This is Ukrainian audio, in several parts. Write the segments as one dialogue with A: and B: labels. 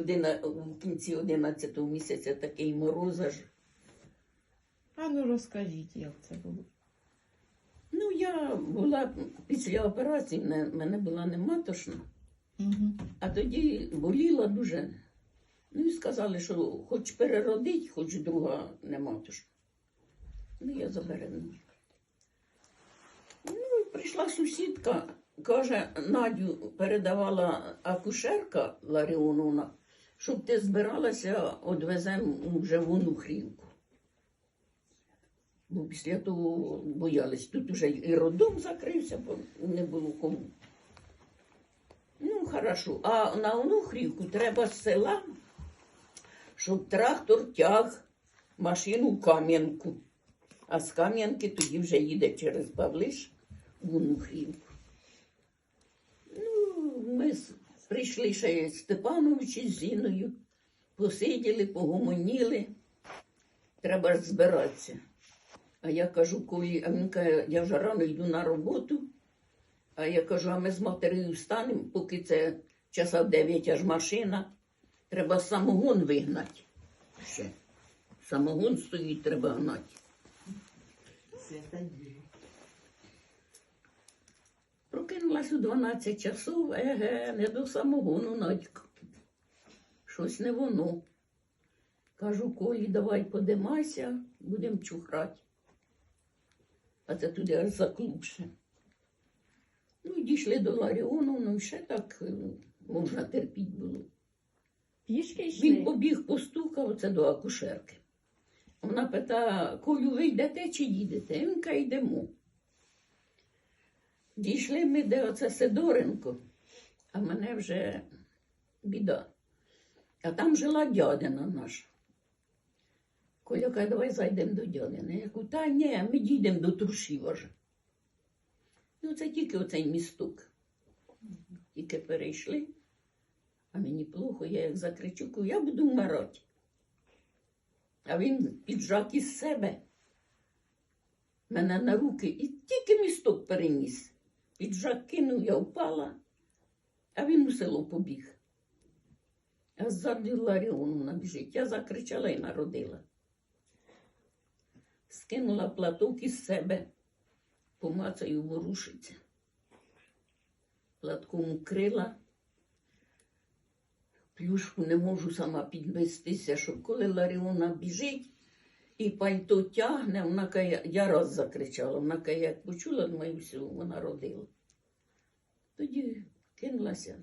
A: Одина- В кінці 11 місяця такий мороз аж.
B: А ну розкажіть, як це було.
A: Ну, я була після операції, мене, мене була не матошна,
B: Угу.
A: а тоді боліла дуже. Ну і сказали, що хоч переродить, хоч друга не матошна. Ну, я забеременіла. Ну, і прийшла сусідка, каже, Надю передавала акушерка Ларіоновна, щоб ти збиралася, одвеземо вже в Онухрівку. Бо після того боялись. Тут уже і роддом закрився, бо не було кому. Ну, хорошо. А на Онухрівку треба з села, щоб трактор тяг машину в Кам'янку. А з Кам'янки тоді вже їде через Павлиш в Онухрівку. Ну, ми прийшли ще Степанович із Зіною, посиділи, погомоніли. Треба ж збиратися. А я кажу, коли а він каже, я вже рано йду на роботу. А я кажу, а ми з матерею встанемо, поки це часа 9 аж машина. Треба самогон вигнати. Ще. Самогон стоїть, треба гнати. Прокинулась у 12 часов, еге, не до самогону Надька. Щось не воно. Кажу, Колі, давай подимайся, будемо чухрати. А це туди аж заклупше. Ну, дійшли до Ларіону, ну ще так е, можна терпіти було.
B: Пішки
A: Він побіг, постукав це до акушерки. Вона питає, Колю, ви йдете чи їдете? Він каже, йдемо. Дійшли ми, де оце Сидоренко, а мене вже біда. А там жила дядина наша. Коля каже, давай зайдемо до дядини. Я кажу, та ні, ми дійдемо до Трушів аж. Ну, це тільки оцей місток. Тільки перейшли. А мені плохо, я як закричу, я буду вмирати. А він піджак із себе мене на руки і тільки місток переніс. Піджак кинув, я впала, а він у село побіг. А ззаду Ларіоновна біжить. Я закричала і народила. Скинула платок із себе, помацаю ворушиться. Платком укрила. Плюшку не можу сама підвестися, щоб коли Ларіона біжить і пальто тягне, вона каже, я раз закричала, вона каже, як почула, думаю, все, вона родила. Тоді кинулася.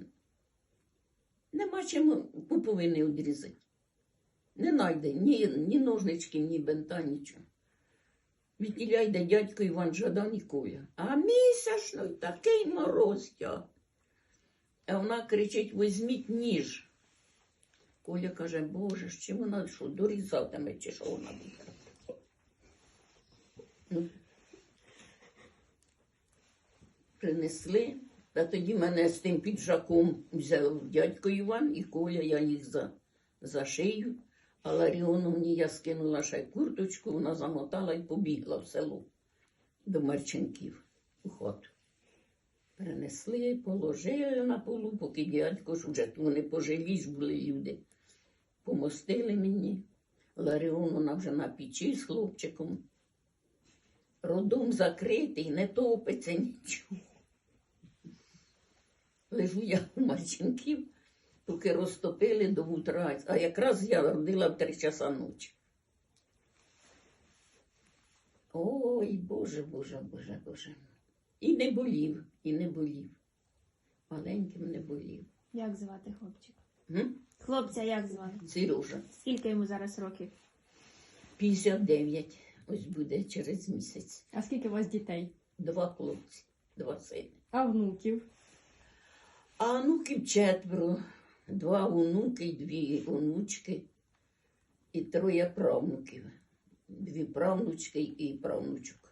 A: Нема чим пуповини відрізати. Не найде ні, ні ножнички, ні бента, нічого. Відділя йде дядько Іван Жадан і. А місячно такий мороз тяг. А вона кричить: візьміть ніж. Коля каже, Боже, ж чим вона що, дорізатиме, чи що вона буде? Ну, принесли, та тоді мене з тим піджаком взяв дядько Іван і Коля, я їх за, за шию. А Ларіоновні я скинула ще курточку, вона замотала і побігла в село до Марченків у хату. Перенесли, положили на полу, поки дядько ж вже то вони пожилі ж були люди. Помостили мені. Ларіоновна вже на печі з хлопчиком. Родом закритий, не топиться нічого. Лежу я у Марченків, поки розтопили до утра, а якраз я родила в три часа ночі. Ой, Боже, Боже, Боже, Боже. І не болів, і не болів. Маленьким не болів.
C: Як звати хлопчика?
A: М?
C: Хлопця як звати?
A: Сережа,
C: Скільки йому зараз років?
A: 59, ось буде через місяць.
C: А скільки у вас дітей?
A: Два хлопці, два сини.
C: А внуків?
A: А онуків четверо, два онуки дві онучки, і троє правнуків. Дві правнучки і правнучок.